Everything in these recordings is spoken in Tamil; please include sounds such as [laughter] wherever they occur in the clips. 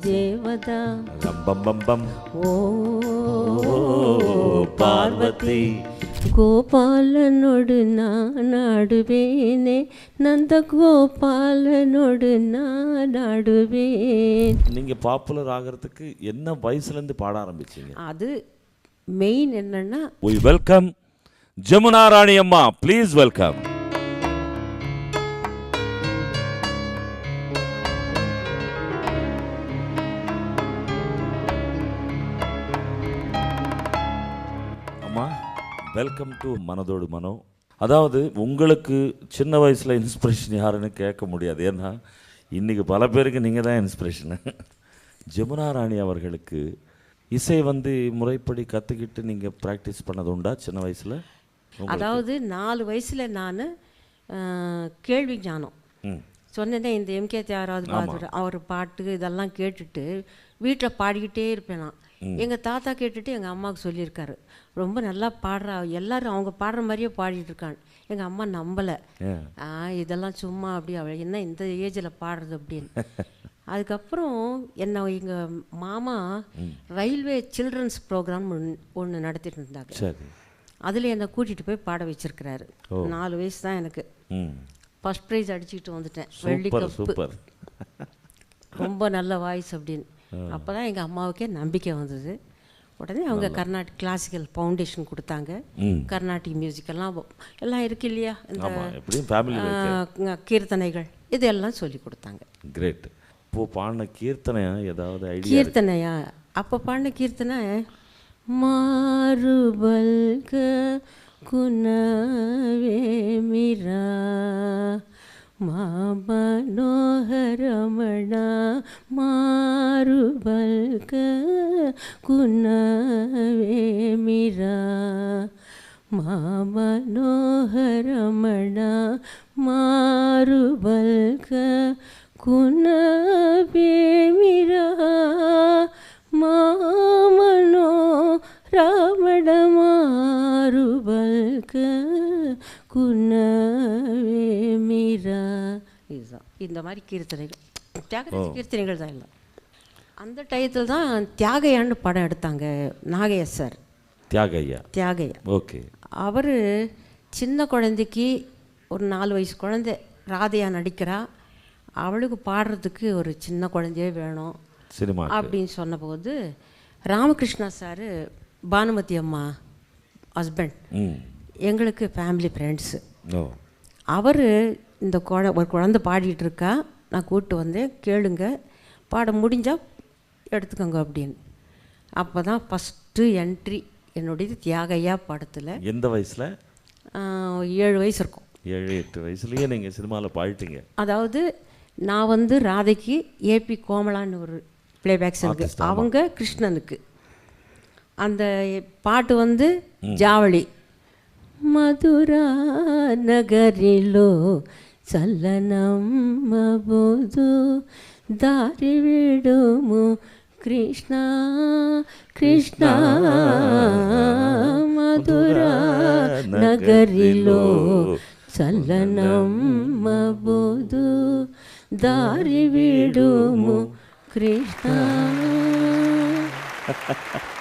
தேவதா. பம் பம் பம் ஓ பார்வதி கோபாலனோடு நான் ஆடுவேனே. நந்த கோபாலனோடு நான் ஆடுவேன். நீங்க பாப்புலர் ஆகிறதுக்கு என்ன வயசுல இருந்து பாட ஆரம்பிச்சீங்க? அது மெயின் என்னன்னா we வெல்கம் ஜமுனா ராணி அம்மா ப்ளீஸ் வெல்கம் வெல்கம் டு மனதோடு மனோ. அதாவது உங்களுக்கு சின்ன வயசுல இன்ஸ்பிரேஷன் யாருன்னு கேட்க முடியாது. ஏன்னா இன்னைக்கு பல பேருக்கு நீங்க தான் இன்ஸ்பிரேஷன் ஜமுனா ராணி அவர்களுக்கு இசை வந்து முறைப்படி கற்றுக்கிட்டு நீங்கள் ப்ராக்டிஸ் பண்ணது உண்டா சின்ன வயசில்? அதாவது நாலு வயசுல நான் கேள்வி ஞானம். சொன்னதே இந்த எம்கே தியாகராஜ் பகதூர் அவர் பாட்டு இதெல்லாம் கேட்டுட்டு வீட்டில் பாடிக்கிட்டே இருப்பேன் நான். எங்கள் தாத்தா கேட்டுட்டு எங்கள் அம்மாவுக்கு சொல்லியிருக்காரு. ரொம்ப நல்லா பாடுறா. எல்லாரும் அவங்க பாடுற மாதிரியே பாடிட்டு இருக்கான் எங்கள் அம்மா நம்பலை. ஆ. இதெல்லாம் சும்மா அப்படி அவள் என்ன இந்த ஏஜில் பாடுறது அப்படின்னு. [laughs] அதுக்கப்புறம் என்ன எங்கள் மாமா ரயில்வே சில்ட்ரன்ஸ் ப்ரோக்ராம் ஒன்று நடத்திட்டு இருந்தாங்க. அதில் என்னை கூட்டிகிட்டு போய் பாட வச்சிருக்கிறாரு. நாலு வயசு தான் எனக்கு. ம். ஃபர்ஸ்ட் ப்ரைஸ் அடிச்சுக்கிட்டு வந்துட்டேன். வெள்ளி கப்பு ரொம்ப நல்ல வாய்ஸ் அப்படின்னு. அப்போ தான் எங்கள் அம்மாவுக்கே நம்பிக்கை வந்தது. உடனே அவங்க கர்நாடிக் கிளாசிக்கல் ஃபவுண்டேஷன் கொடுத்தாங்க. ம். கர்நாடிக் மியூசிக் எல்லாம் இருக்கு இல்லையா? இந்த கீர்த்தனைகள் இதெல்லாம் சொல்லி கொடுத்தாங்க. கிரேட் இப்போ பாடின கீர்த்தனை ஏதாவது கீர்த்தனையா? அப்போ பாடின கீர்த்தனை மாறுபல்க குணவே மிரா மாமனோகரமண மாறுபல்க குணவே மிரா. மாமனோகரமண மாறுபல்க குணவே மிரா. மாமனோ ராமட மாறுபல்க குண இதுதான். இந்த மாதிரி கீர்த்தனைகள். தியாகராஜ கீர்த்தனைகள் தான் இல்லை அந்த டயத்தில் தான் தியாகையான்னு படம் எடுத்தாங்க நாகையா சார். தியாக ஐயா தியாகையா. ஓகே. அவர் சின்ன குழந்தைக்கு ஒரு நாலு வயசு குழந்தை ராதையா நடிக்கிறா. அவளுக்கு பாடுறதுக்கு ஒரு சின்ன குழந்தையே வேணும் சினிமா அப்படின்னு சொன்னபோது ராமகிருஷ்ணா சார் பானுமதி அம்மா ஹஸ்பண்ட் எங்களுக்கு ஃபேமிலி ஃப்ரெண்ட்ஸு அவர் இந்த குழ ஒரு குழந்தை பாடிட்டு இருக்கா நான் கூப்பிட்டு வந்தேன் கேளுங்க பாட முடிஞ்சால் எடுத்துக்கோங்க அப்படின்னு. அப்போ தான் ஃபஸ்ட்டு என்ட்ரி என்னுடைய தியாகையா படத்தில். எந்த வயசில்? ஏழு வயசு இருக்கும். ஏழு எட்டு வயசுலயே நீங்கள் சினிமாவில் பாடிட்டீங்க. அதாவது நான் வந்து ராதைக்கு ஏபி கோமலான்னு ஒரு பிளேபேக்ஸ் இருக்கு அவங்க கிருஷ்ணனுக்கு. அந்த பாட்டு வந்து ஜாவளி మధురా నగరిలో చల్లనమ్మబోదు దారి విడుము కృష్ణ కృష్ణ మధురా నగరిలో చల్లనమ్మబోదు దారి విడుము కృష్ణ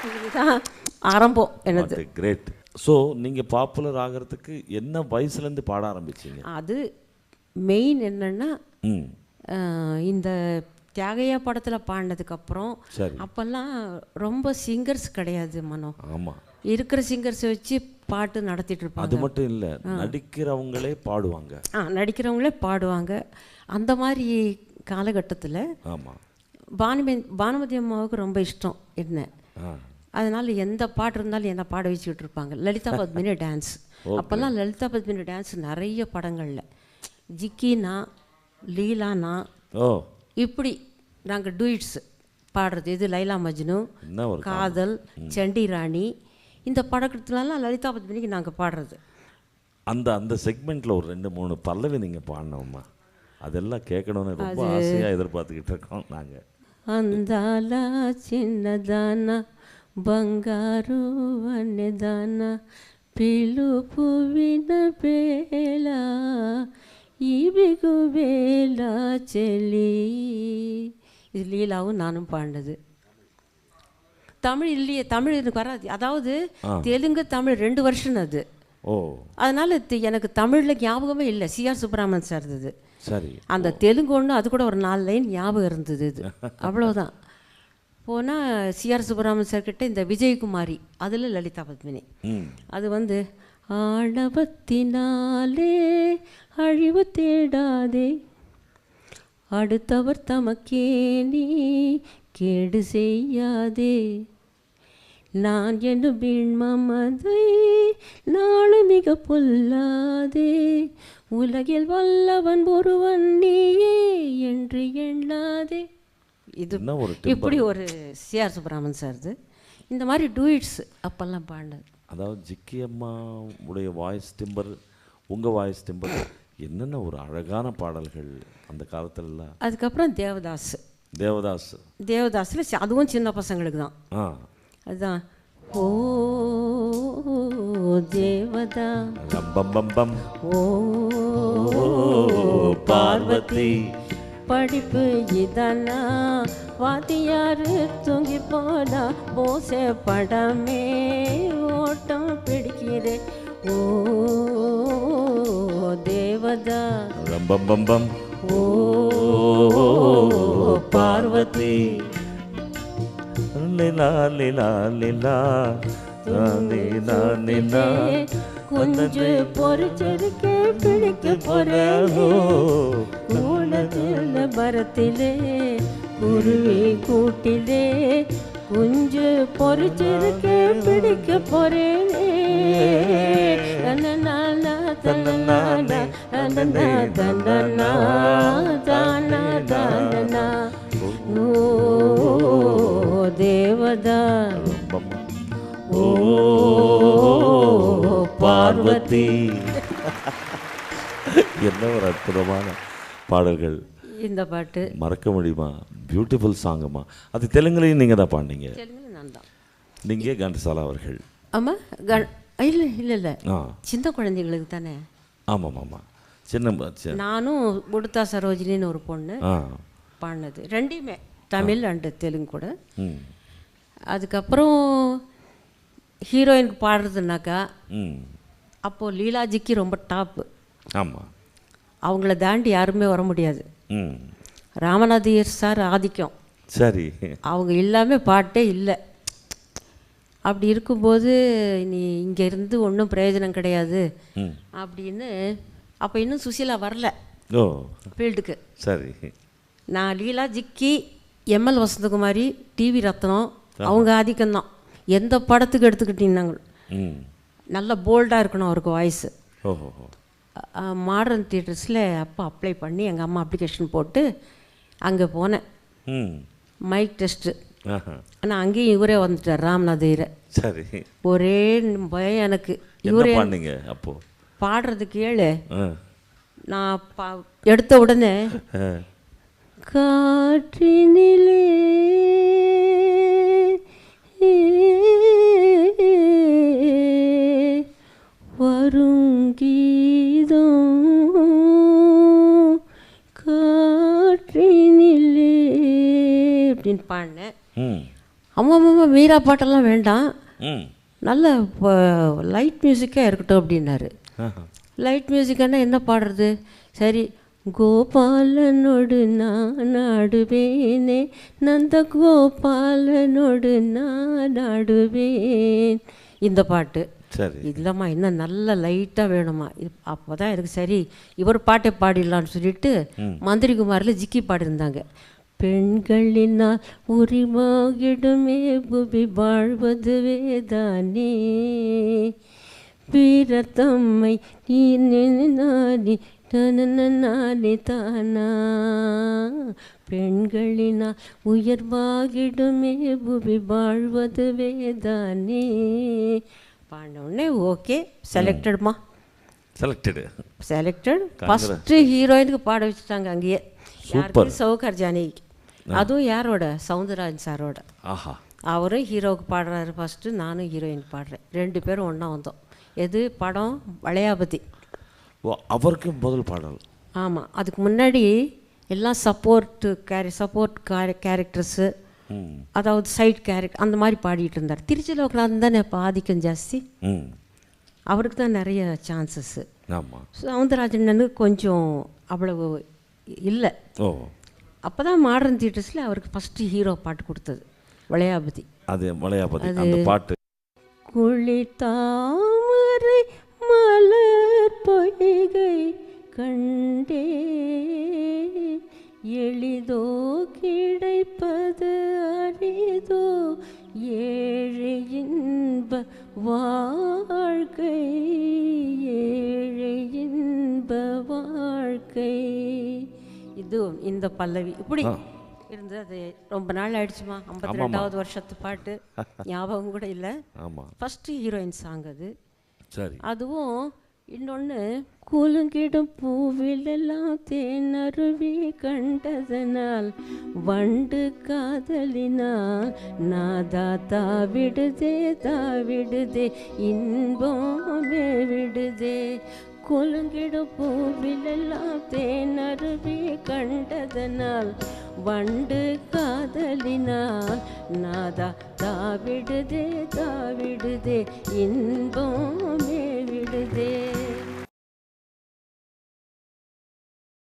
இதுதான் ஆரம்பம் எனது கிரேட் ஸோ நீங்கள் பாப்புலர் ஆகிறதுக்கு என்ன வயசுலேருந்து பாட ஆரம்பிச்சீங்க? அது மெயின் என்னன்னா இந்த தியாகையா படத்தில் பாடினதுக்கப்புறம் அப்போல்லாம் ரொம்ப சிங்கர்ஸ் கிடையாது மனோ. ஆமாம் இருக்கிற சிங்கர்ஸை வச்சு பாட்டு நடத்திட்டு இருப்பாங்க. அது மட்டும் இல்லை நடிக்கிறவங்களே பாடுவாங்க. ஆ நடிக்கிறவங்களே பாடுவாங்க. அந்த மாதிரி காலகட்டத்தில் ஆமாம் பானுமதி பானுமதி அம்மாவுக்கு ரொம்ப இஷ்டம் என்ன? அதனால் எந்த பாட்டு இருந்தாலும் என்னை பாட வச்சுக்கிட்டு இருப்பாங்க. லலிதா பத்மினி டான்ஸ். [laughs] அப்போல்லாம் லலிதா பத்மினி டான்ஸ் நிறைய படங்களில். ஜிக்கினா லீலானா இப்படி நாங்கள் டூயிட்ஸ் பாடுறது. இது லைலா மஜ்னு காதல் சண்டி ராணி. இந்த படக்கத்துலலாம் லலிதா பத்மினிக்கு நாங்கள் பாடுறது. அந்த அந்த செக்மெண்ட்டில் ஒரு ரெண்டு மூணு பல்லவி நீங்கள் பாடினோம்மா. அதெல்லாம் கேட்கணும்னு ரொம்ப ஆசையாக எதிர்பார்த்துக்கிட்டு இருக்கோம் நாங்கள் அந்தாலா சின்னதானா బంగారు వన్నెదాన పిలుపు వినపేళ ఈ బిగు వేళ చెలి இது லீலாவும் நானும் பாடினது தமிழ் இல்லையே தமிழ் எனக்கு வராது அதாவது தெலுங்கு தமிழ் ரெண்டு வருஷம் அது ஓ அதனால் எனக்கு தமிழில் ஞாபகமே இல்லை சிஆர் சுப்பிரமணியன் சார் இது சரி அந்த தெலுங்கு ஒன்று அது கூட ஒரு நாலு லைன் ஞாபகம் இருந்தது இது அவ்வளோதான் போனால் சிஆர் சுப்பிரமணியன் சார் கிட்ட இந்த விஜயகுமாரி அதில் லலிதா பத்மினி. அது வந்து ஆணவத்தினாலே அழிவு தேடாதே அடுத்தவர் தமக்கே நீ கேடு செய்யாதே. நான் என்னும் வீண்மமதை நாளு மிக பொல்லாதே. உலகில் வல்லவன் ஒருவன் நீயே என்று இது ஒரு இப்படி ஒரு சிஆர் சுப்பிரமணியன் சார் இது. இந்த மாதிரி டூயிட்ஸ் அப்போல்லாம் பாடினது அதாவது ஜிக்கி அம்மா உடைய வாய்ஸ் டிம்பர் உங்கள் வாய்ஸ் டிம்பர் என்னென்ன ஒரு அழகான பாடல்கள் அந்த காலத்துலலாம்? அதுக்கப்புறம் தேவதாஸ். தேவதாஸ். தேவதாஸில் அதுவும் சின்ன பசங்களுக்கு தான். ஆ. அதுதான் ஓ தேவதா பம் பம் பம் ஓ பார்வதி. படிப்பு இதனா? வாத்தியாரு தூங்கி போனா போசே படமே ஓட்டம் பிடிக்கிறேன் ஓ தேவதா. ரம் பம் பம் பம். ஓ பார்வதி. லிலா லிலா லிலா கொஞ்சம் பொறிச்சிருக்கே பிடிக்க போறேன். நல்ல மரத்திலே குருவி கூட்டிலே குஞ்சு பொறிச்சிருக்கே பிடிக்க போறேனே. தன்னனானா, தன்னனானா, தன்னனா, தன்னனா, தானா, தானனா. ஓ தேவதா. ஓ பார்வதி. [laughs] என்ன ஒரு அற்புதமான பாடல்கள். இந்த பாட்டு. மறக்க முடியுமா? பியூட்டிஃபுல் சாங்கம்மா அது தெலுங்குலையும் நீங்கள் தான் பாடினீங்க. தெலுங்குல நான் தான். நீங்கள் கண்டசாலா அவர்கள்? ஆமா கண் இல்லை இல்லை இல்லை. ஆ. சின்ன குழந்தைங்களுக்கு தானே. ஆமாம் ஆமாம் சின்ன நானும் உடுத்தா சரோஜினின்னு ஒரு பொண்ணு பாடினது. ரெண்டையுமே. தமிழ் அண்டு தெலுங்கு கூட. அதுக்கப்புறம் ஹீரோயினுக்கு பாடுறதுனாக்கா அப்போது லீலாஜிக்கு ரொம்ப டாப்பு. ஆமாம் அவங்கள தாண்டி யாருமே வர முடியாது. ராமநாதியர் சார் ஆதிக்கம். சரி. அவங்க இல்லாமல் பாட்டே இல்லை. அப்படி இருக்கும்போது நீ இங்கே இருந்து ஒன்றும் பிரயோஜனம் கிடையாது. அப்படின்னு அப்போ இன்னும் சுசீலா வரல. ஓ. ஃபீல்டுக்கு. சரி. நான் Leela Jikki M L Vasanthakumari T V Rathnam அவங்க ஆதிக்கம்தான் எந்த படத்துக்கு எடுத்துக்கிட்டீங்கன்னாங்க ம். நல்ல போல்டாக இருக்கணும் அவருக்கு வாய்ஸு ஓஹோ மாடர்ன் தியேட்டர்ஸில் அப்போ அப்ளை பண்ணி எங்கள் அம்மா அப்ளிகேஷன் போட்டு அங்கே போனேன். மைக் டெஸ்ட்டு ஆனால் அங்கேயும் இவரே வந்துட்டார் ராம்நாத் சரி. ஒரே பயம் எனக்கு. இவரே அப்போ? பாடுறது கேளு. ஆ. நான் பா எடுத்த உடனே. காற்றினிலே வரும் பாடினேன். அம்மா அம்மா மீரா பாட்டெல்லாம் வேண்டாம். நல்ல லைட் மியூசிக்காக இருக்கட்டும் அப்படின்னாரு. லைட் மியூசிக்னா என்ன பாடுறது? சரி கோபாலனோடு நான் ஆடுவேனே நந்த கோபாலனோடு நான் ஆடுவேன். இந்த பாட்டு. சரி. இல்லைம்மா இன்னும் நல்ல லைட்டாக வேணுமா அப்போ தான் எனக்கு சரி இவர் பாட்டை பாடிடலான்னு சொல்லிட்டு மந்திரிகுமாரில் ஜிக்கி பாடியிருந்தாங்க. பெண்களினால் உரிமாகிடுமே புவி வாழ்வது வேதானே. வீரத்தம்மை நீ நானி நானே தானா. பெண்களினால் உயர்வாகிடுமே புவி வாழ்வது வேதானே. பாடினோடனே ஓகே செலக்டட்மா? செலக்டடு. செலக்டட். ஃபஸ்ட்டு ஹீரோயினுக்கு பாட வச்சுட்டாங்க அங்கேயே. சௌகர் ஜானகி அதுவும் யாரோட? சவுந்தரராஜன் சாரோட. ஆஹா. அவரும் ஹீரோவுக்கு பாடுறாரு ஃபஸ்ட்டு நானும் ஹீரோயினுக்கு பாடுறேன். ரெண்டு பேரும் ஒன்றா வந்தோம். எது? படம் வளையாபதி. ஓ அவருக்கு முதல் பாடல். ஆமாம் அதுக்கு முன்னாடி எல்லாம் சப்போர்ட்டு கேரி சப்போர்ட் கேர கேரக்டர்ஸு அதாவது சைட் கேரக்டர் அந்த மாதிரி பாடிட்டு இருந்தார். திருச்சியில் உட்காந்து தானே இப்போ ஆதிக்கம் ஜாஸ்தி. அவருக்கு தான் நிறைய சான்சஸ்ஸு ஆமாம் சவுந்தரராஜனுக்கு கொஞ்சம் அவ்வளவு இல்லை. ஓ. அப்போ தான் மாடர்ன் தியேட்டர்ஸில் அவருக்கு ஃபஸ்ட்டு ஹீரோ பாட்டு கொடுத்தது. விளையாபதி. அது மலையாபதி அந்த பாட்டு. குளித்தாமரை மலர் பொய்கை கண்டே பல்லவி. இப்படி இருந்து அது ரொம்ப நாள் ஆயிடுச்சுமா? ஐம்பத்தி ரெண்டாவது வருஷத்து பாட்டு. [laughs] ஞாபகம் கூட இல்லை. ஃபஸ்ட்டு ஹீரோயின் சாங் அது. சரி. அதுவும் இன்னொன்று கூலுங்கிடும் பூவிலெல்லாம் தேனருவி கண்டதனால் வண்டு காதலினால் நாதா தாவிடுதே தாவிடுதே இன்பமே விடுதே குலுங்கிடு பூவிலெல்லாம் தேனருவி கண்டதனால் வண்டு காதலினால் நாதா தாவிடுதே தாவிடுதே இன்பம் மேவிடுதே